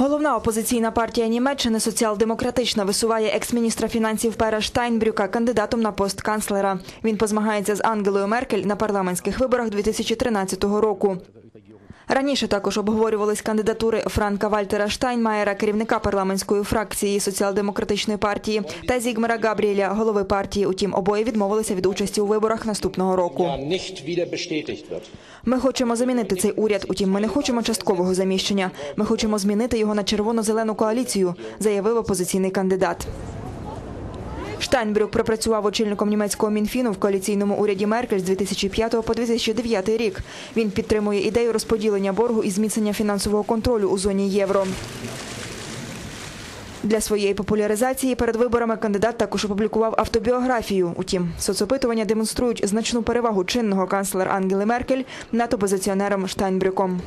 Головна опозиційна партія Німеччини соціал-демократична висуває екс-міністра фінансів Пера Штайнбрюка кандидатом на пост канцлера. Він позмагається з Ангелою Меркель на парламентських виборах 2013 року. Раніше також обговорювались кандидатури Франка Вальтера Штайнмаєра, керівника парламентської фракції соціал-демократичної партії, та Зігмара Габріеля, голови партії. Утім, обоє відмовилися від участі у виборах наступного року. Ми хочемо замінити цей уряд. Утім, ми не хочемо часткового заміщення. Ми хочемо змінити його на червоно-зелену коаліцію, заявив опозиційний кандидат. Штайнбрюк пропрацював очільником німецького мінфіну в коаліційному уряді Меркель з 2005 по 2009 рік. Він підтримує ідею розподілення боргу і зміцнення фінансового контролю у зоні євро. Для своєї популяризації перед виборами кандидат також опублікував автобіографію. Утім, соцопитування демонструють значну перевагу чинного канцлера Ангели Меркель над опозиціонером Штайнбрюком.